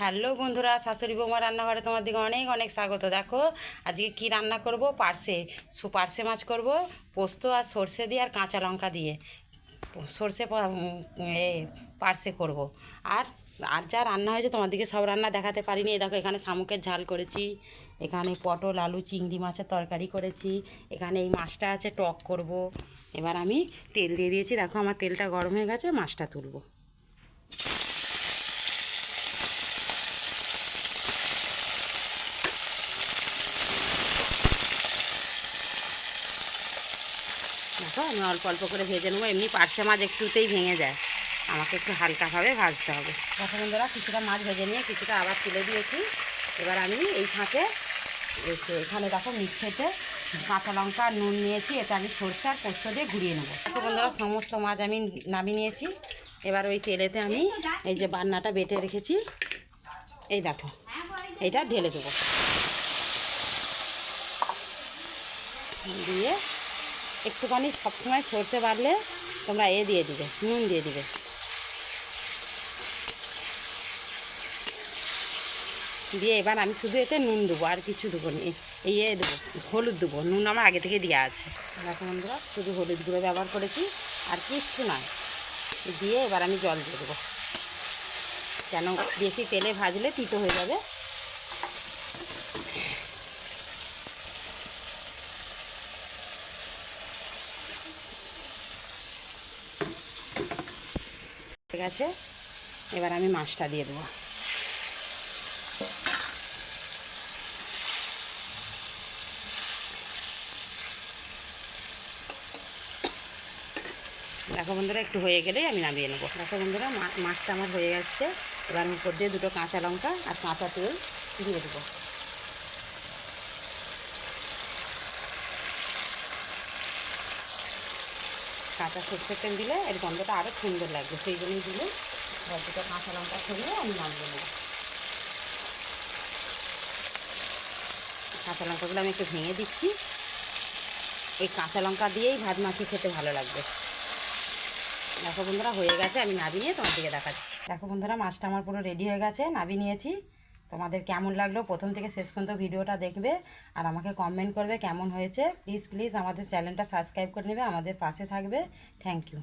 Hello বন্ধুরা, শাশুড়ি বৌমা রান্নাঘরে দিকে অনেক অনেক স্বাগত। দেখো, আজকে কি রান্না করব? পার্সে সু পার্সে মাছ করব, পোস্ত আর সর্ষে দিয়ে আর কাঁচা লঙ্কা দিয়ে। সর্ষে এ পার্সে করব। আর আর যা রান্না হয়েছে তোমার দিকে সব রান্না দেখাতে পারিনি। দেখো, এখানে শামুকের ঝাল করেছি, এখানে পটল, আলু, চিংড়ি মাছের তরকারি করেছি, এখানে এই মাছটা আছে, টক করব। এবার আমি তেল দিয়ে দিয়েছি। দেখো, আমার তেলটা গরম হয়ে গেছে, মাছটা তুলবো। দেখো আমি অল্প অল্প করে ভেজে নেব। এমনি পার্সে মাছ একটুতেই ভেঙে যায়। আমাকে একটু হালকাভাবে ভাজতে হবে। দেখো বন্ধুরা কিছুটা মাছ ভেজে নিয়ে কিছুটা আবার তুলে দিয়েছি। এবার আমি এই ফাঁকে এখানে দেখো মিক্সেতে কাঁচা লঙ্কা, নুন নিয়েছি। এটা আমি সরষে আর পোস্ত দিয়ে ঘুরিয়ে নেব। দেখো বন্ধুরা সমস্ত মাছ আমি নামিয়ে নিয়েছি। এবার ওই তেলেতে আমি এই যে বান্নাটা বেটে রেখেছি। এই দেখো, এটা ঢেলে দেবো। দিয়ে একটুখানি সবসময় সরষে বাড়লে তোমরা এ দিয়ে দিবে, নুন দিয়ে দিবে। দিয়ে এবার আমি শুধু এতে নুন দেবো, আর কিছু দেবো এ দেবো, হলুদ দেবো, নুন আমার আগে থেকে দেওয়া আছে। দেখো বন্ধুরা, শুধু হলুদ গুঁড়ো ব্যবহার করেছি, আর কিচ্ছু না দিয়ে এবার আমি জল দিয়ে দেবো। কেন, বেশি তেলে ভাজলে তিতো হয়ে যাবে। ঠিক আছে এবার আমি মাছটা দিয়ে দেবো। দেখো বন্ধুরা, একটু হয়ে গেলেই আমি নামিয়ে নেব। দেখো বন্ধুরা মাছটা আমার হয়ে যাচ্ছে এবার উপর দিয়ে দুটো কাঁচা লঙ্কা আর কাঁচা তেল দিয়ে দেবো। কাঁচা সরষের তেল দিলে এর গন্ধটা আরও সুন্দর লাগবে। সেই জন্যই দিলে এবার কাঁচা লঙ্কা ছড়িয়ে আমি নামিয়ে নেব। কাঁচা লঙ্কাগুলো আমি একটু ভেঙে দিচ্ছি। এই কাঁচা লঙ্কা দিয়েই ভাত মাখিয়ে খেতে ভালো লাগবে। দেখো বন্ধুরা, হয়ে গেছে। আমি নাবি নিয়ে তোমার দিকে দেখাচ্ছি। দেখো বন্ধুরা, মাছটা আমার পুরো রেডি হয়ে গেছে। নাবি নিয়েছি। তোমাদের কেমন লাগল? প্রথম থেকে শেষ পর্যন্ত ভিডিওটা দেখবে আর আমাকে কমেন্ট করবে কেমন হয়েছে। প্লিজ প্লিজ আমাদের চ্যানেলটা সাবস্ক্রাইব করে নেবে, আমাদের পাশে থাকবে। Thank you